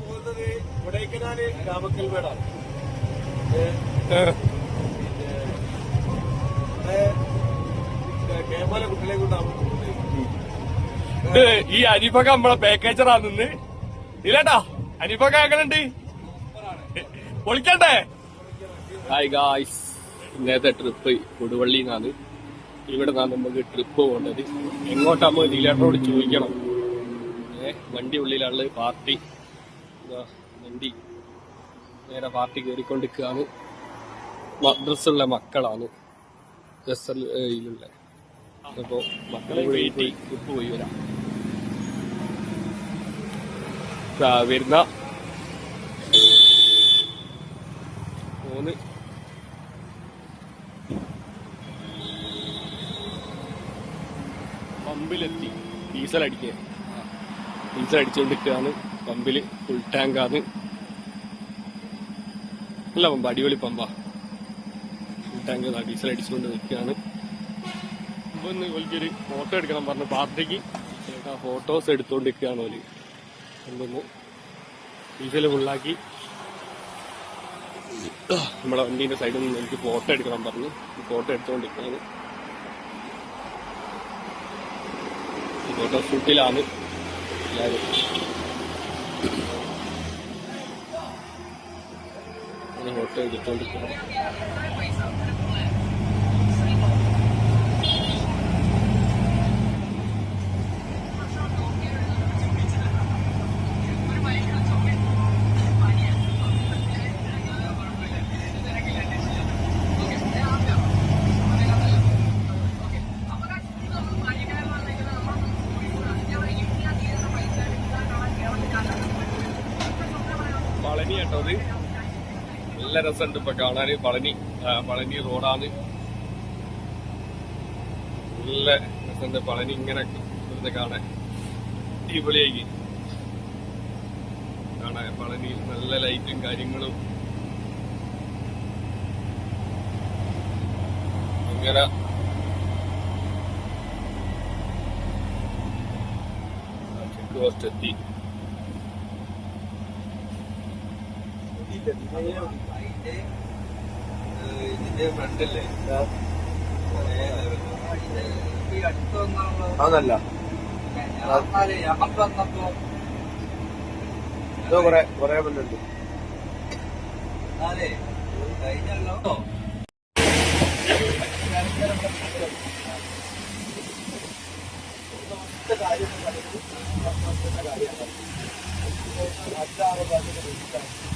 പോകുന്നത് കൊടൈക്കനാല് കുട്ടികളെ കൊണ്ടാണ് ഇത് ഈ അരിഫക്ക നമ്മളെ പാക്കേജറാ നിന്ന്. ഇല്ലട്ടാ അരിഫക്ക എങ്ങനെയുണ്ട്? പൊളിക്കണ്ടേ? ഹായ് ഗായ്സ് ഇന്നത്തെ ട്രിപ്പ് കൊടുവള്ളിന്നാണ് ഇവിടെ നിന്നാണ് നമുക്ക് ട്രിപ്പ് പോകേണ്ടത്. എങ്ങോട്ടാ നമ്മൾ ഡീലറിനോട് ചോദിക്കണം. വണ്ടി ഉള്ളിലുള്ള പാർട്ടി. വണ്ടി നേരെ പാർട്ടി കയറിക്കൊണ്ടിരിക്കുകയാണ് മദ്രസുള്ള മക്കളാണ്. രസയിലുള്ള അപ്പോ മക്കളെ വെയിറ്റ് ട്രിപ്പ് പോയി. വരാം. വരുന്ന മൂന്ന്. പമ്പിലെത്തി. ഡീസൽ അടിക്കുക ഡീസൽ അടിച്ചുകൊണ്ടിരിക്കുകയാണ് പമ്പിൽ ഫുൾ ടാങ്കാണ് അല്ല പമ്പ അടിപൊളി പമ്പ. ഫുൾ ടാങ്ക് ഡീസൽ അടിച്ചുകൊണ്ട് നിൽക്കുകയാണ്. ഇപ്പൊ ഒന്ന് ഓൽക്കൊരു ഫോട്ടോ എടുക്കണം പറഞ്ഞു പാർട്ടിക്ക്. ഫോട്ടോസ് എടുത്തുകൊണ്ടിരിക്കുകയാണ് ഓൽ. എന്തൊന്ന് ഡീസൽ ഫുള്ളാക്കി നമ്മളെ വണ്ടീന്റെ സൈഡിൽ നിന്ന് എനിക്ക് ഫോട്ടോ എടുക്കണം പറഞ്ഞു ഫോട്ടോ എടുത്തുകൊണ്ടിരിക്കുകയാണ് ഫോട്ടോ ഷൂട്ടിലാണ് முடியாது ஒட்டை எடுத்து രസമുണ്ട് ഇപ്പൊ കാണാന്. പളനി പളനി റോഡാണ്. നല്ല രസമുണ്ട് പളനി ഇങ്ങനെ ഇവിടുന്ന് കാണാൻ. അടിപൊളിയായി. കാണാൻ പളനി നല്ല ലൈറ്റും കാര്യങ്ങളും. ഇങ്ങനെ. ചെക്ക് പോസ്റ്റ് എത്തി ഇതിന്റെ ഫ്രണ്ടല്ലേ അതല്ല ഇതോ കൊറേ കൊറേ ബന്ധുണ്ട് അപ്പൊ കൂടെ ഇറങ്ങി അപ്പോൾ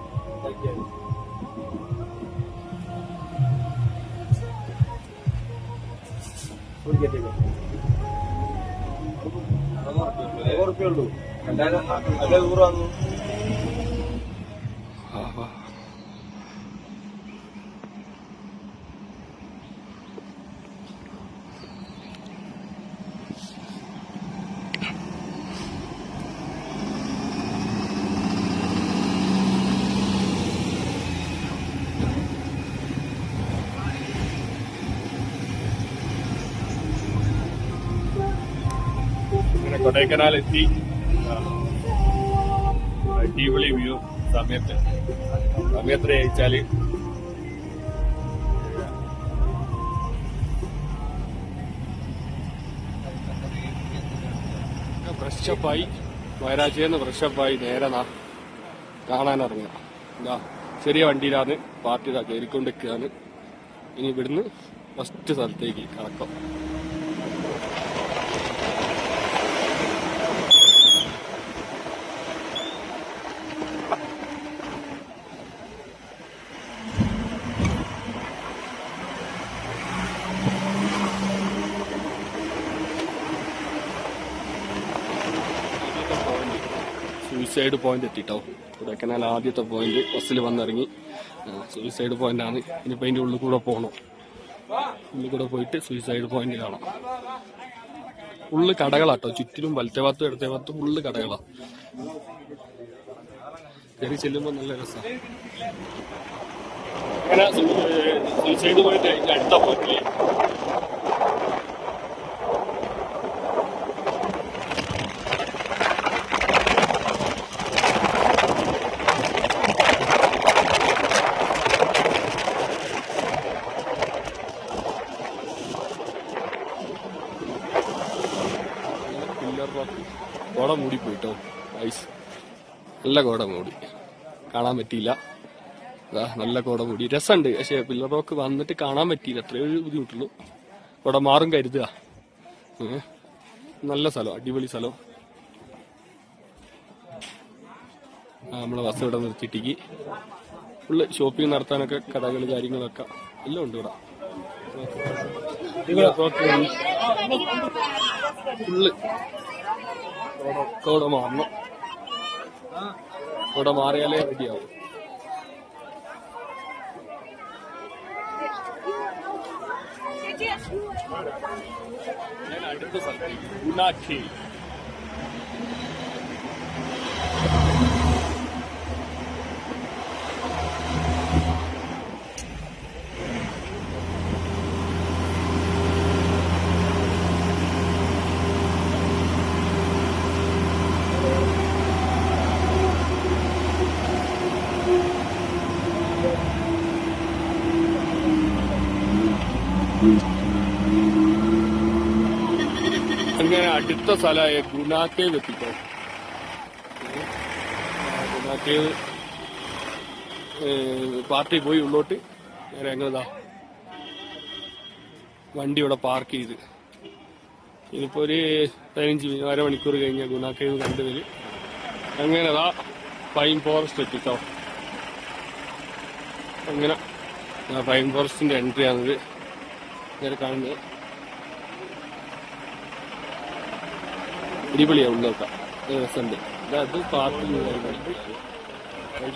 കെട്ടിക്കോ. ഉള്ളൂ രണ്ടായിരം നല്ല ദൂരം വന്നു അങ്ങനെ കൊടൈക്കനാൽ എത്തി. അടിപൊളി വ്യൂ സമയത്ത്. സമയത്ര അയച്ചാൽ ഫ്രഷപ്പായി വയനാച്ചേന്ന് ഫ്രഷപ്പായി നേരെ നാ കാണാനിറങ്ങുക. എന്താ ചെറിയ വണ്ടിയിലാണ് പാർട്ടി ഇതാ കയറിക്കൊണ്ടിരിക്കുകയാണ്. ഇനി ഇവിടുന്ന് ഫസ്റ്റ് സ്ഥലത്തേക്ക് കടക്കാം. Suicide point എത്തിട്ടോ. കൊടൈക്കനാൽ ആദ്യത്തെ പോയിന്റ് ബസ്സിൽ വന്നിറങ്ങി. സൂയിസൈഡ് പോയിന്റ് ആണ്. ഇനിയിപ്പോ അതിന്റെ ഉള്ളിൽ കൂടെ പോകണം ഉള്ളിൽ കൂടെ പോയിട്ട് സൂയിസൈഡ് പോയിന്റ് കാണാം. ഉള്ളു കടകളാട്ടോ. ചുറ്റിലും വലത്തെ ഭാഗത്തും ഇടത്തെ ഭാഗത്തും ഫുള്ള് കടകളാ. കയറി ചെല്ലുമ്പോ നല്ല രസമാണ് സൂയിസൈഡ് പോയിട്ട് അടുത്ത പോയിന്റില്ലേ റോക്ക് കോട മൂടി പോയിട്ടോ? ഐസ് നല്ല കോട മൂടി. കാണാൻ പറ്റിയില്ല. നല്ല കോട മൂടി. രസമുണ്ട്. പക്ഷെ പില്ലർ റോക്ക് വന്നിട്ട് കാണാൻ പറ്റിയില്ല. അത്രയേ ഒരു ബുദ്ധിമുട്ടുള്ളൂ. കോട മാറും കരുതുക. നല്ല സ്ഥലം അടിപൊളി സ്ഥലം. നമ്മളെ ബസ് ഇവിടെ നിർത്തിയിട്ടേക്ക് ഫുള്ള് ഷോപ്പിംഗ് നടത്താനൊക്കെ കടകൾ കാര്യങ്ങളൊക്കെ എല്ലാം ഉണ്ട് ഇവിടെ. ഫുള്ള് ഒക്കെ ഇവിടെ മാറണം ഇവിടെ മാറിയാലേ റെഡിയാവും. ഞാൻ അടുത്ത സ്ഥലത്തേക്ക്. ഗുണാഖി അങ്ങനെ അടുത്ത സ്ഥലമായ ഗുണാക്കേവ് എത്തിക്കോ? ഗുണാക്കേവ് പാർട്ടി പോയി ഉള്ളോട്ട് നേരെ ഞങ്ങളിതാ വണ്ടി ഇവിടെ പാർക്ക് ചെയ്ത്. ഇതിപ്പോ ഒരു പതിനഞ്ച് അര അരമണിക്കൂർ കഴിഞ്ഞ ഗുണാക്കേവ് കണ്ടുവര് അങ്ങനെ അതാ പൈൻ ഫോറസ്റ്റ് എത്തിട്ടോ അങ്ങനെ പൈൻ ഫോറസ്റ്റിന്റെ എൻട്രി ആണിത് കാണുന്നത്. അടിപൊളിയാണ് ഉള്ളൊക്കെ രസമുണ്ട്. അത് പാർട്ടി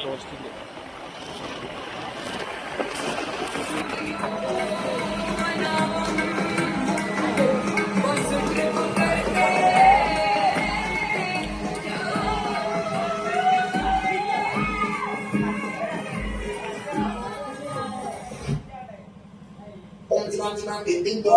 ഫോറസ്റ്റിന്റെ Bendito.